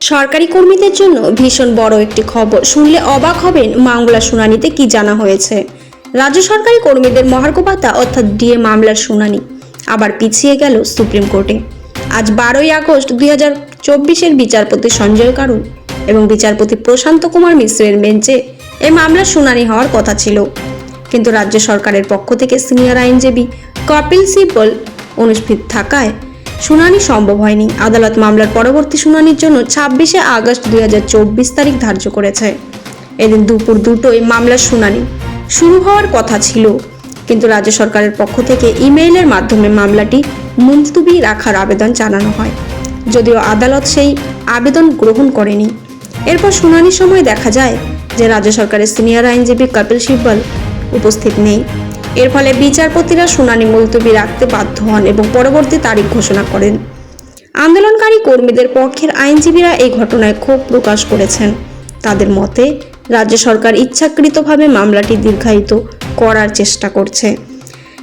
সরকারি কর্মীদের জন্য ভীষণ বড় একটি খবর। শুনলে অবাক হবেন মামলা শুনানিতে কি জানা হয়েছে। রাজ্য সরকারি কর্মীদের মহার্ঘ ভাতা অর্থাৎ ডিএ মামলার শুনানি। আবার পিছিয়ে গেল সুপ্রিম কোর্টে। আজ বারোই আগস্ট দুই হাজার চব্বিশের বিচারপতি সঞ্জয় কারুল এবং বিচারপতি প্রশান্ত কুমার মিশ্রের বেঞ্চে এই মামলার শুনানি হওয়ার কথা ছিল। কিন্তু রাজ্য সরকারের পক্ষ থেকে সিনিয়র আইনজীবী কপিল সিব্বল অনুষ্ঠিত থাকায় শুনানি সম্ভব হয়নি। আদালত মামলার পরবর্তী শুনানির জন্য ছাব্বিশে আগস্ট দু হাজার চব্বিশ তারিখ ধার্য করেছে। এদিন দুপুর দুটোয় মামলার শুনানি শুরু হওয়ার কথা ছিল। কিন্তু রাজ্য সরকারের পক্ষ থেকে ইমেইলের মাধ্যমে মামলাটি মুলতুবি রাখার আবেদন জানানো হয়। যদিও আদালত সেই আবেদন গ্রহণ করেনি। এরপর শুনানির সময় দেখা যায় যে রাজ্য সরকারের সিনিয়র আইনজীবী কপিল সিব্বল উপস্থিত নেই। এর ফলে বিচারপতিরা শুনানি মুলতবি রাখতে বাধ্য হন এবং পরবর্তী তারিখ ঘোষণা করেন। আন্দোলনকারী কর্মীদের পক্ষের আইনজীবীরা এই ঘটনায় ক্ষোভ প্রকাশ করেছেন। তাদের মতে, রাজ্য সরকার ইচ্ছাকৃতভাবে মামলাটি দীর্ঘায়িত করার চেষ্টা করছে।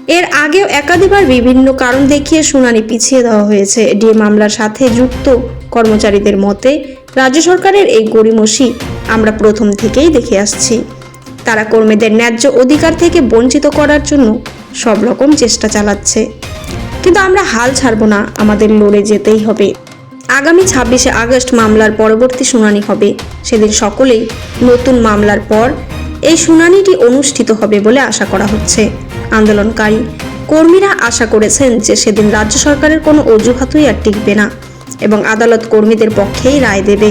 এর আগেও একাধিকবার বিভিন্ন কারণ দেখিয়ে শুনানি পিছিয়ে দেওয়া হয়েছে। ডিএ মামলার সাথে যুক্ত কর্মচারীদের মতে, রাজ্য সরকারের এই গড়িমসি আমরা প্রথম থেকেই দেখে আসছি। তারা কর্মীদের ন্যায্য অধিকার থেকে বঞ্চিত করার জন্য সব রকম চেষ্টা চালাচ্ছে। কিন্তু আমরা হাল ছাড়ব না, আমাদের লড়ে যেতেই হবে। আগামী ছাব্বিশে আগস্ট মামলার পরবর্তী শুনানি হবে। সেদিন সকলেই নতুন মামলার পর এই শুনানিটি অনুষ্ঠিত হবে বলে আশা করা হচ্ছে। আন্দোলনকারী কর্মীরা আশা করেছেন যে সেদিন রাজ্য সরকারের কোনো অজুহাতই আর টিকবে না এবং আদালত কর্মীদের পক্ষেই রায় দেবে।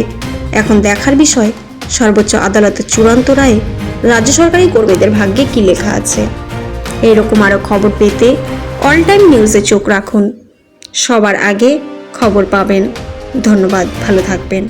এখন দেখার বিষয়, সর্বোচ্চ আদালতের চূড়ান্ত রায়ে রাজ্য সরকারি কর্মীদের ভাগ্যে কী লেখা আছে? এরকম আরও খবর পেতে অল টাইম নিউজে চোখ রাখুন। সবার আগে খবর পাবেন। ধন্যবাদ, ভালো থাকবেন।